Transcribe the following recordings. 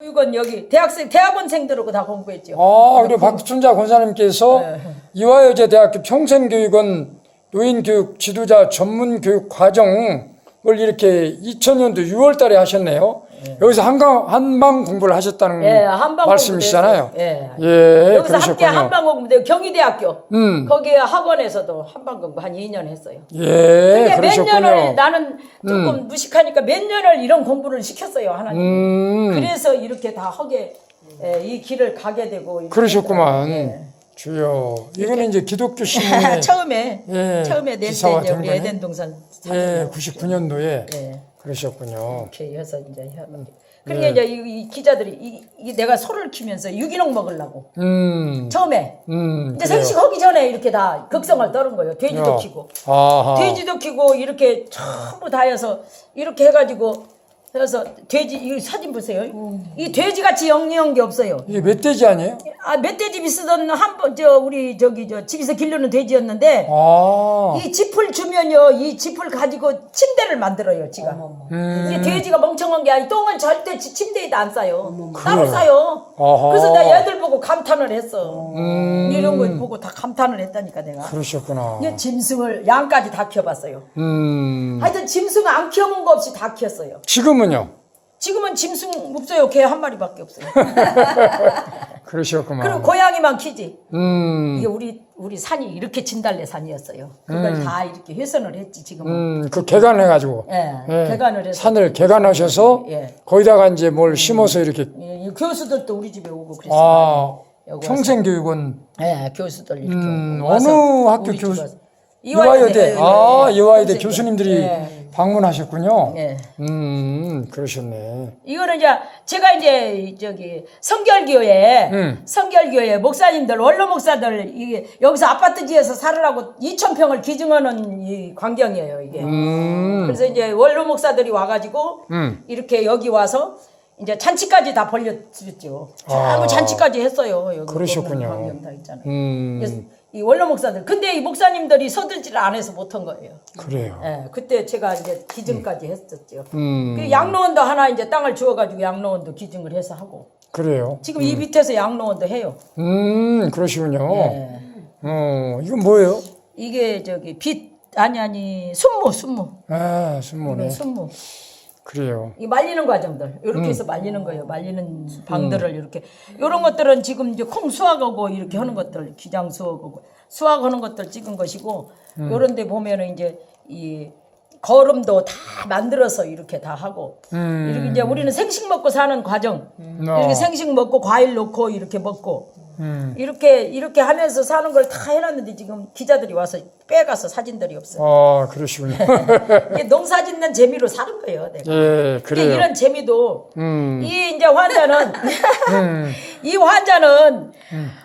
교육은 여기 대학생 대학원생들하고 다 공부했죠. 아, 그리고 박춘자 권사님께서 네. 이화여제대학교 평생교육원 노인교육 지도자 전문교육 과정을 이렇게 2000년도 6월 달에 하셨네요. 여기서 한강, 한방 공부를 하셨다는 예, 한방 말씀이시잖아요. 예. 예, 여기서 함께 그러셨군요. 한방 공부인데 경희대학교 음. 거기 학원에서도 한방 공부 한 2년 했어요. 예, 근데 몇 그러셨군요. 년을 나는 조금 무식하니까 몇 년을 이런 공부를 시켰어요 하나님. 음, 그래서 이렇게 다 하게 예, 이 길을 가게 되고 이렇게 그러셨구만. 예. 주여. 이거는 이제 기독교 신문에 처음에 예, 처음에 낼때 기사화 이제 된 우리 거네. 에덴 동산 예, 99년도에 예. 그러셨군요. 이렇게 해서 이제 혀- 그러니까 이제 이, 이 기자들이 이, 이 내가 소를 키면서 유기농 먹으려고 음, 처음에 음, 이제 그래요. 생식하기 전에 이렇게 다 극성을 떠는 거예요. 돼지도 야. 키고 아하. 돼지도 키고 이렇게 전부 다 해서 이렇게 해가지고 해서 돼지 이 사진 보세요. 이 돼지 같이 영리한 게 없어요. 이게 멧돼지 아니에요? 아 멧돼지 비쓰던 한 번 저 우리 저기 저 집에서 기르는 돼지였는데 아, 이 짚을 주면요 이 짚을 가지고 침대를 만들어요 지가. 음. 이게 돼지가 멍청한 게 아니 똥은 절대 지- 침대에다 안 싸요. 따로 그래요? 싸요. 아하. 그래서 내가 얘들 보고 감탄을 했어. 음. 이런 거 보고 다 감탄을 했다니까 내가. 그러셨구나. 이게 짐승을 양까지 다 키워봤어요. 음, 하여튼 짐승 안 키워본 거 없이 다 키웠어요. 지금은요? 지금은 짐승 없어요. 개 한 마리밖에 없어요. 그러셨구만. 그리고 고양이만 키지. 음, 이게 우리 우리 산이 이렇게 진달래 산이었어요. 그걸 다 이렇게 훼손을 했지 지금은. 음, 그 개간해 가지고. 예, 예, 개간을 해서. 산을 개간하셔서 예. 거기다가 이제 뭘 심어서 이렇게 예, 이 교수들도 우리 집에 오고 그랬어요. 아 여기 평생 교육원 예, 교수들 이렇게 음, 오고 와서 어느 학교 우리 집 교수? 와서. 이화여대 아 예, 예. 이화여대 평생교. 교수님들이 예. 방문하셨군요. 예. 음 그러셨네. 이거는 이제 제가 이제 저기 성결교회 음. 성결교회 목사님들 원로 목사들 이게 여기서 아파트지에서 살으라고 2천 평을 기증하는 이 광경이에요 이게. 음, 그래서 이제 원로 목사들이 와가지고 음. 이렇게 여기 와서 이제 잔치까지 다 벌려주죠. 전부 아. 잔치까지 했어요. 여기 그러셨군요. 보면 광경 다 있잖아요. 음 그래서 이 원로 목사들. 근데 이 목사님들이 서들지를 안 해서 못한 거예요. 그래요. 예, 그때 제가 이제 기증까지 했었죠. 음 그 양로원도 하나 이제 땅을 주어가지고 양로원도 기증을 해서 하고 그래요. 지금 이 밑에서 양로원도 해요. 음 그러시군요. 예. 어 이건 뭐예요? 이게 저기 빛 아니 아니 순무 순무 아 순모네. 순무 그래요. 이 말리는 과정들 이렇게 음. 해서 말리는 거예요. 말리는 방들을 이렇게 이런 것들은 지금 이제 콩 수확하고 이렇게 하는 것들 기장 수확하고 수확하는 것들 찍은 것이고 음. 요런 데 보면은 이제 이 거름도 다 만들어서 이렇게 다 하고 음. 이렇게 이제 우리는 생식 먹고 사는 과정 어. 이렇게 생식 먹고 과일 넣고 이렇게 먹고 음. 이렇게 이렇게 하면서 사는 걸 다 해놨는데 지금 기자들이 와서 빼가서 사진들이 없어요. 아 그러시군요. 농사 짓는 재미로 사는 거예요. 내가. 예 그래요. 이런 재미도 음. 이 이제 환자는 음. 이 환자는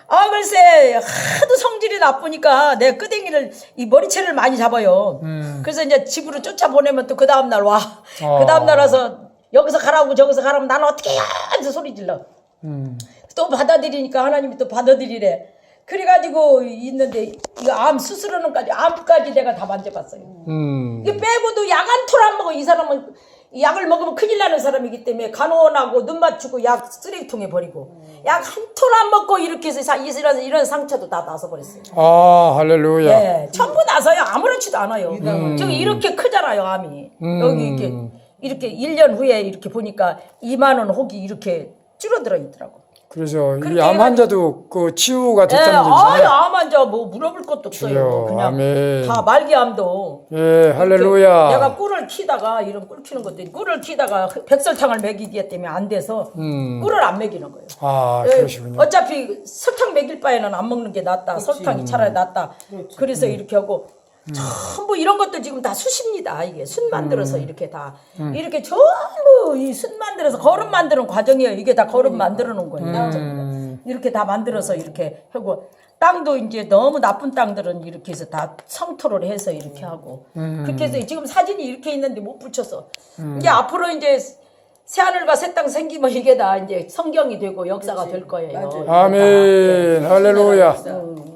아 글쎄 하도 성질이 나쁘니까 내 끄댕이를 이 머리채를 많이 잡아요. 음. 그래서 이제 집으로 쫓아 보내면 또 그 다음 날 와. 어. 그 다음 날 와서 여기서 가라고 저기서 가라면 나는 어떻게 해야 소리 질러. 음. 또 받아들이니까 하나님이 또 받아들이래. 그래가지고 있는데 이거 암 수술하는까지 암까지 내가 다 만져봤어요. 음. 이게 빼고도 약 한 톨 안 먹어. 이 사람은 이 약을 먹으면 큰일 나는 사람이기 때문에 간호원하고 눈 맞추고 약 쓰레기통에 버리고 약 한 톨 안 먹고 이렇게 해서 사- 이런, 이런 상처도 다 나서 버렸어요. 아 할렐루야. 예, 전부 나서요. 아무렇지도 않아요. 지금 이렇게 크잖아요, 암이. 여기 이렇게 이렇게 1년 후에 이렇게 보니까 2만 원 혹이 이렇게 줄어들어 있더라고. 그래서 이 암 환자도 그 치유가 예, 됐다는 아유, 얘기잖아요. 암 환자 뭐 물어볼 것도 없어요. 주여, 그냥 아멘. 다 말기암도 예, 할렐루야. 내가 꿀을 키다가 이런 꿀 키는 것도 꿀을 키다가 백설탕을 먹이기 때문에 안 돼서 꿀을 안 먹이는 거예요. 음. 아, 예, 그러시군요. 어차피 설탕 먹일 바에는 안 먹는 게 낫다. 설탕이 차라리 낫다. 그래서 음. 이렇게 하고 전부 이런 것들 지금 다 숯입니다. 이게 숯 만들어서 음. 이렇게 다 이렇게 전부 이 숯 만들어서 거름 만드는 과정이에요. 이게 다 거름 만들어 놓은 거예요. 음. 이렇게 다 만들어서 이렇게 하고 땅도 이제 너무 나쁜 땅들은 이렇게 해서 다 성토를 해서 이렇게 하고 음. 그렇게 해서 지금 사진이 이렇게 있는데 못 붙여서 이게 앞으로 이제 새하늘과 새 땅 생기면 이게 다 이제 성경이 되고 역사가 될 거예요. 아멘, 할렐루야. 음.